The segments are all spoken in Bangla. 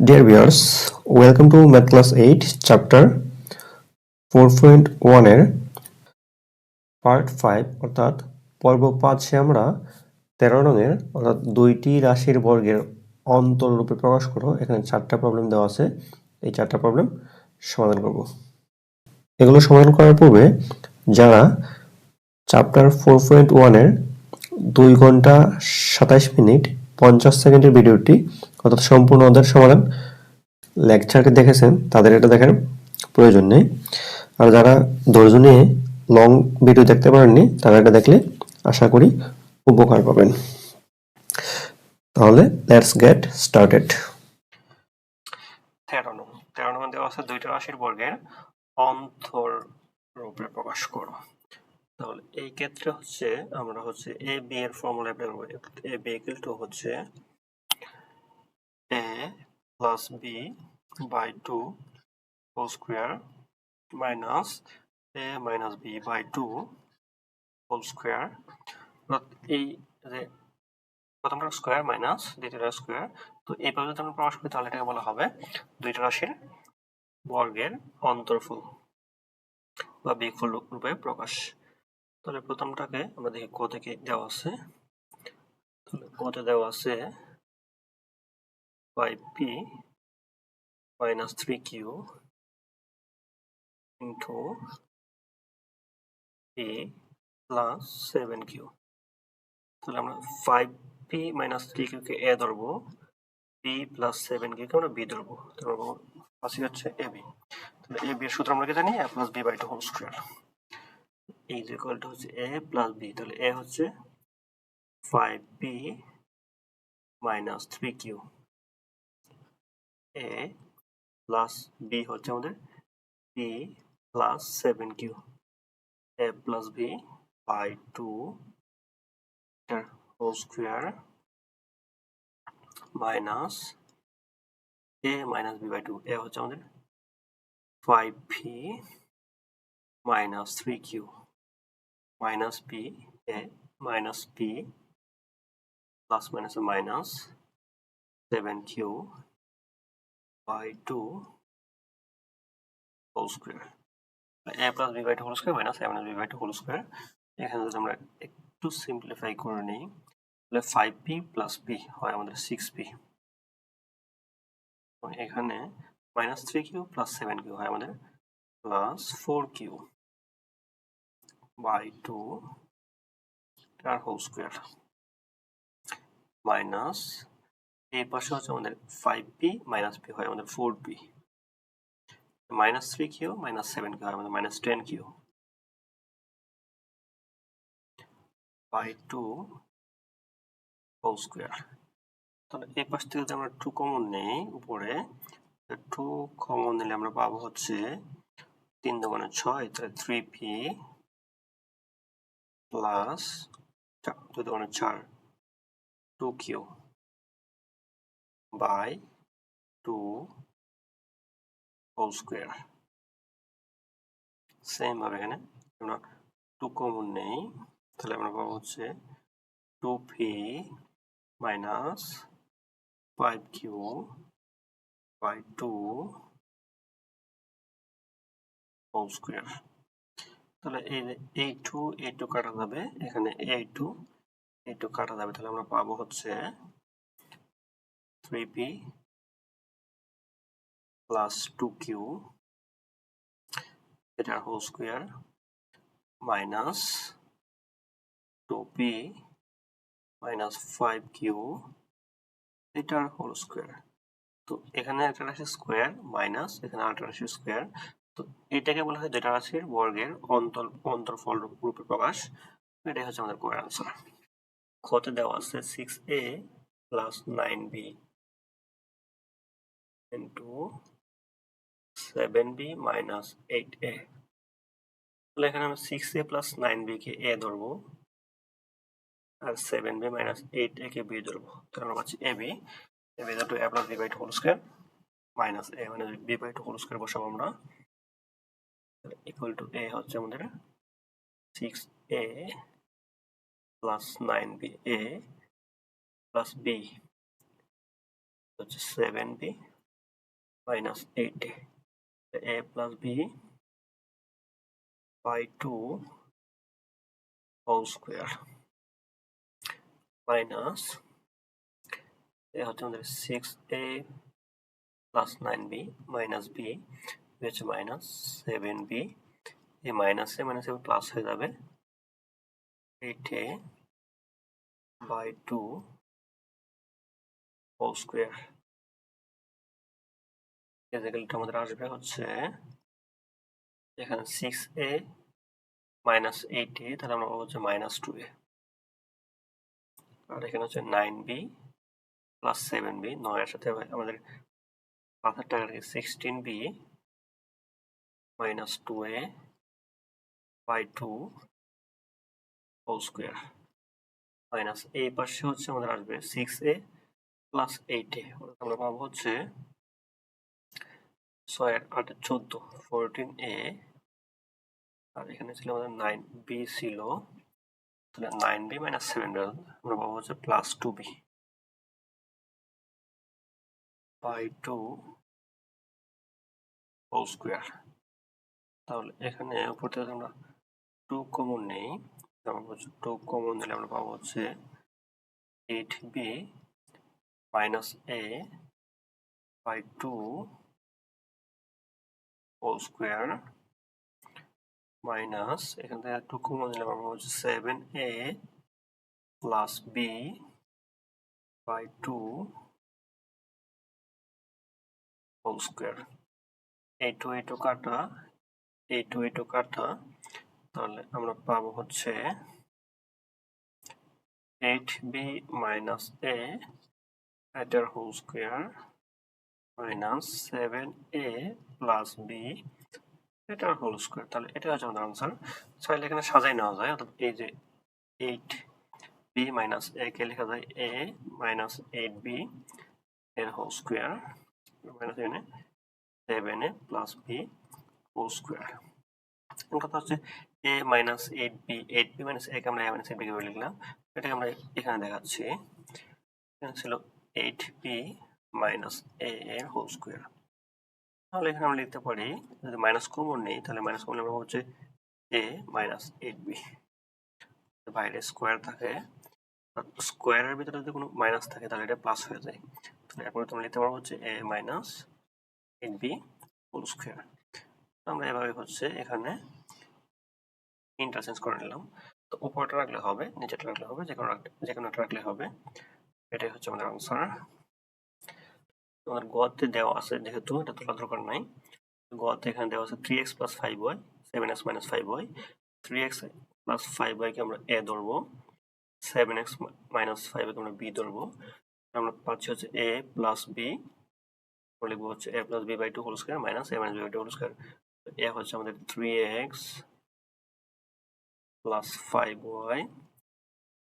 Dear viewers, welcome to Math Class 8 chapter 4.1 এর পার্ট 5 অর্থাৎ পর্ব 5 এ আমরা 13 রঙের অর্থাৎ দুইটি রাশির বর্গের অন্তররূপে প্রকাশ করো এখানে চারটা প্রবলেম দেওয়া আছে। এই চারটা প্রবলেম সমাধান করব। এগুলো সমাধান করার পূর্বে যারা চ্যাপ্টার 4.1 এর দুই ঘণ্টা সাতাশ মিনিট পঞ্চাশ সেকেন্ডের ভিডিওটি অর্থাৎ সম্পূর্ণ অধ্যায়ের সমাধান লেকচারটি দেখেছেন, তাদের এটা দেখার প্রয়োজন নেই। আর যারা ধৈর্য নিয়ে লং ভিডিও দেখতে পারেননি, তারা এটা দেখলে আশা করি উপকার পাবেন। তাহলে লেটস গেট স্টার্টেড দুইটা রাশির বর্গের অন্তর রূপে প্রকাশ করো। তাহলে এই ক্ষেত্রে হচ্ছে আমরা হচ্ছে এ বি এর ফর্মুলা করব। এ বি ইকুয়াল টু হচ্ছে A plus B by two whole square minus A minus B by two whole square এই যে প্রথমটা স্কোয়ার মাইনাস দ্বিতীয়টা স্কোয়ার তো এইভাবে যদি আমরা প্রকাশ করি, তাহলে এটাকে বলা হবে দুইটা রাশির বর্গের অন্তর্ফল বা বিফল রূপে প্রকাশ। তাহলে প্রথমটাকে আমরা দেখি ক থেকে দেওয়া আছে। তাহলে কতে দেওয়া আছে five P minus three Q into P plus seven Q তাহলে আমরা ফাইভ পি মাইনাস থ্রি কিউকে এ ধরবো। পি প্লাস সেভেন কিউকে আমরা বি ধরবো। তাহলে ফার্স্ট হচ্ছে বি তাহলে বি এর সূত্র আমরা কি জানি A plus B by two whole square is equal to হচ্ছে এ প্লাস বি তাহলে এ হচ্ছে five P minus three Q A plus B হচ্ছে আমাদের B plus seven Q A plus B by two whole square minus A minus B by two A হচ্ছে আমাদের five V minus three Q minus b a minus b plus minus minus 7q by 2 whole square. A plus b by 2 whole square, minus a minus b by 2 whole square. এখানে যদি আমরা একটু সিম্পলিফাই করে নিই, তাহলে 5p প্লাস b হয় আমাদের 6p এখানে minus three Q plus seven Q হয় আমাদের প্লাস ফোর কিউ by 2 তার হোল স্কোয়ার মাইনাস এই পাশে হচ্ছে আমাদের ফাইভ পি মাইনাস হয়, আমাদের four P minus three Q minus seven Q হয় আমাদের minus ten Q. By two whole square তাহলে এই পাশ থেকে যদি আমরা টু কমন নেই, উপরে টু কমন নিলে আমরা পাবো হচ্ছে তিন দোকানে ছয়, তাহলে থ্রি পি প্লাস দুই দোকানে চার two by two whole square same ভাবে এখানে আমরা টু কমন নেই। তাহলে আমরা পাবো হচ্ছে two P minus five Q by two whole square তাহলে এই এই টু এই টু কাটা যাবে। এখানে এই টু এই টু কাটা যাবে। তাহলে আমরা পাবো হচ্ছে three P plus two Q এটার whole square minus two P minus five Q এটার হোল স্কোয়ার তো এখানে একটা রাশি স্কোয়ার মাইনাস এখানে আরেকটা রাশি স্কোয়ার তো এটাকে বলা হয় দুইটা রাশির বর্গের অন্তর, অন্তরফল রূপে প্রকাশ। এটাই হচ্ছে আমাদের কোয়ার আনসার খতে দেওয়া আছে? Six A plus nine B into 7b minus 8a তাহলে এখানে আমরা 6a plus 9b K a ধরবো আর 7b minus 8a কে b ধরবো তাহলে আমরা পাচ্ছি ab ab is to a plus b by 2 whole square minus a minus b by 2 whole square বসাবো আমরা equal to a হচ্ছে আমাদের 6a plus 9b a plus b হচ্ছে 7b minus 8 a plus b by 2 whole square. Minus হচ্ছে আমাদের six A plus nine B minus B হচ্ছে মাইনাস সেভেন বি এই minus A minus seven plus হয়ে যাবে eight A by two whole square রেজাল্টটা আমাদের আসবে হচ্ছে এখানে six A minus eight A তাহলে আমরা হচ্ছে মাইনাস টু এ আর এখানে হচ্ছে nine B plus seven B নয়ের সাথে আমাদের পাথার টাকা sixteen B minus two A by two whole square minus এই পাশে হচ্ছে আমাদের আসবে six A plus eight A আমরা পাবো হচ্ছে ছয়, আট, চোদ্দ ফোরটিন এ আর এখানে ছিল আমাদের নাইন বি ছিল। তাহলে নাইন বি মাইনাস সেভেন আমরা পাবো হচ্ছে plus two B by two whole square তাহলে এখানে উপর থেকে আমরা টু কমন নেই। আমরা হচ্ছে টু কমন দিলে আমরা পাবো হচ্ছে eight B minus A by two whole square minus এখান থেকে টু কমন দিলে আমরা হচ্ছে seven A plus B by two whole square এই টু এই টু কাটা এই টু এই টু কাটা, তাহলে আমরা পাবো হচ্ছে এইট বি মাইনাস এ এটার whole square minus seven A plus B এটার হোল স্কোয়ার তাহলে এটা হচ্ছে আমাদের আনসার চাইলে এখানে সাজাই নেওয়া যায়, অর্থাৎ এই যে এইট বি মাইনাস এ কে লেখা যায় এ মাইনাস এইট বি এর হোল স্কোয়ার মাইনাস এখানে seven A plus B whole square কথা হচ্ছে A minus eight B eight B minus একে আমরা এ মাইনাস এইট বি লিখলাম, এটাকে আমরা এখানে দেখাচ্ছি। এখানে ছিল এইট বি মাইনাস এ এর হোল স্কোয়ার তাহলে এখানে আমরা লিখতে পারি, যদি মাইনাস কমন নেই, তাহলে মাইনাস কমন আমরা হচ্ছে এ মাইনাস এইট বি বাইরে স্কোয়ার থাকে স্কোয়ারের ভিতরে যদি কোনো মাইনাস থাকে, তাহলে এটা প্লাস হয়ে যায়। তাহলে এরপরে তোমরা লিখতে পারব হচ্ছে A minus eight B whole square আমরা এভাবে হচ্ছে এখানে ইন্টারচেঞ্জ করে নিলাম। তো উপরটা রাখলে হবে নিচেটা রাখলে হবে যে কোনো যে কোনো একটা রাখলে হবে। এটাই হচ্ছে আমাদের আনসার তোমার গতে দেওয়া আছে যেহেতু, এটা তোলা দরকার নাই। গতে এখানে দেওয়া আছে three X plus five Y seven X minus five Y three X plus five ওয়াইকে আমরা এ ধরবো। সেভেন এক্স মাইনাস ফাইভ আমরা বি ধরবো। আমরা পাচ্ছি হচ্ছে এ প্লাস বি লিখব হচ্ছে A plus B by two whole square minus A minus B by two whole square A হচ্ছে আমাদের three X plus five Y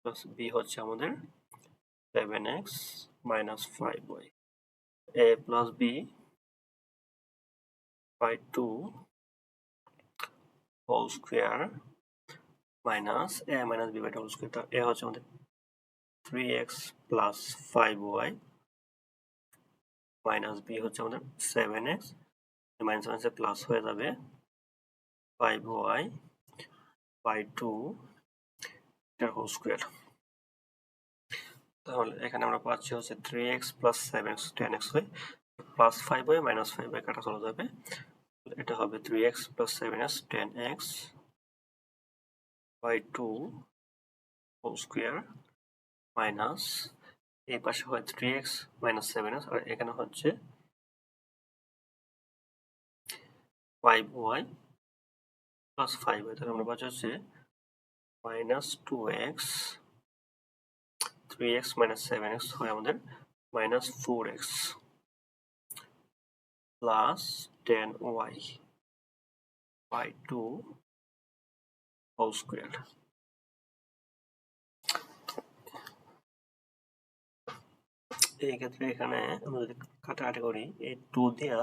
plus B হচ্ছে আমাদের seven X minus five Y A plus B by two whole square minus A minus B by two whole square তো এ হচ্ছে আমাদের three X plus five Y minus B হচ্ছে আমাদের সেভেন এক্স মাইনাস মাইনাসে প্লাস হয়ে যাবে ফাইভ ওয়াই বাই টু এটার হোল স্কোয়ার তাহলে এখানে আমরা পাচ্ছি হচ্ছে three X plus seven X ten X হয় plus five Y minus five Y কাটা চলে যাবে। এটা হবে three X plus seven X ten X by two whole square minus এই পাশে হয় three X minus seven X আর এখানে হচ্ছে five Y plus five Y তাহলে আমরা পাচ্ছি হচ্ছে minus two X three X minus seven X হয় আমাদের minus four X plus ten Y by two whole square এই ক্ষেত্রে এখানে আমরা যদি কাটাকাটি করি এই টু দিয়া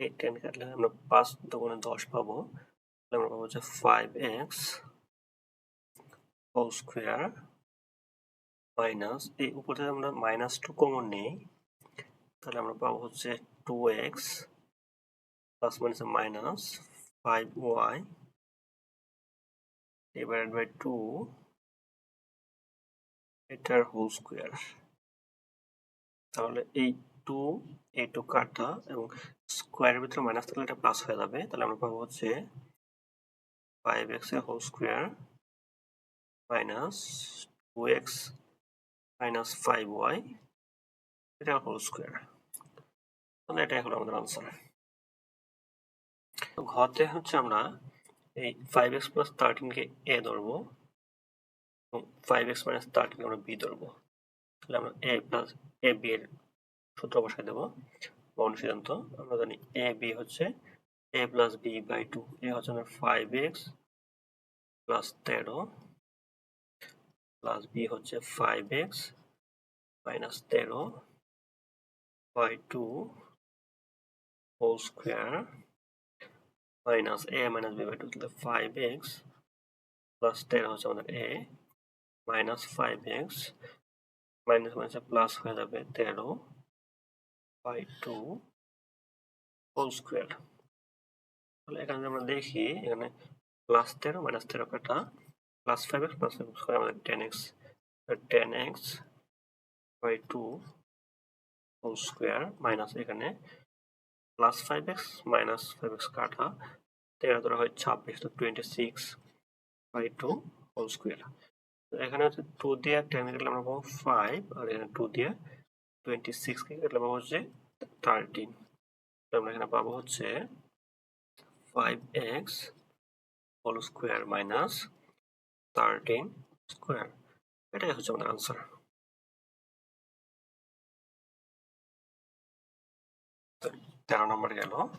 এই টেন কাটলে আমরা পাঁচ দোকানে দশ পাবো। আমরা পাবো হচ্ছে five X whole square minus এই উপর থেকে আমরা মাইনাস টু কমন নেই, তাহলে আমরা পাবো হচ্ছে two X plus minus minus five Y divided by two এটার হোল স্কোয়ার তাহলে এই টু এই টু কাটা এবং স্কোয়ারের ভিতরে মাইনাস থাকলে এটা প্লাস হয়ে যাবে। তাহলে আমরা পাবো হচ্ছে ফাইভ এক্সের whole square minus two X minus five Y এটা হোল স্কোয়ার তাহলে এটাই হলো আমাদের আনসার তো ঘতে হচ্ছে আমরা এই ফাইভ এক্স প্লাস থার্টিনকে এ ধরবো, এবং ফাইভ এক্স মাইনাস থার্টিনকে আমরা বি ধরবো। তাহলে আমরা এ প্লাস এ বি এর সূত্র বসাই দেবো, বর্ণ সিদ্ধান্ত। আমরা জানি এ বি হচ্ছে A plus B by two A হচ্ছে আমার ফাইভ এক্স প্লাস তেরো প্লাস বি হচ্ছে ফাইভ এক্স মাইনাস তেরো by two whole square minus A minus B by two তাহলে ফাইভ এক্স প্লাস তেরো হচ্ছে আমাদের A minus five X minus মাইনাসে প্লাস হয়ে যাবে তেরো বাই টু হোল স্কোয়ার তাহলে এখানে আমরা দেখি, এখানে প্লাস তেরো মাইনাস তেরো কাটা plus five X plus five X আমাদের ten X ten X by two whole square minus এখানে plus five X minus five X কাটা। তেরো ধরা হয় ছাব্বিশ, তো twenty six by two whole square এখানে হচ্ছে টু দিয়ে টেন কাটলে আমরা পাবো ফাইভ আর এখানে টু দিয়ে টোয়েন্টি সিক্স কে কাটলে পাবো হচ্ছে থার্টিন আমরা এখানে পাবো হচ্ছে five X whole square minus thirteen square এটাই হচ্ছে আমাদের আনসার তেরো নম্বর গেল।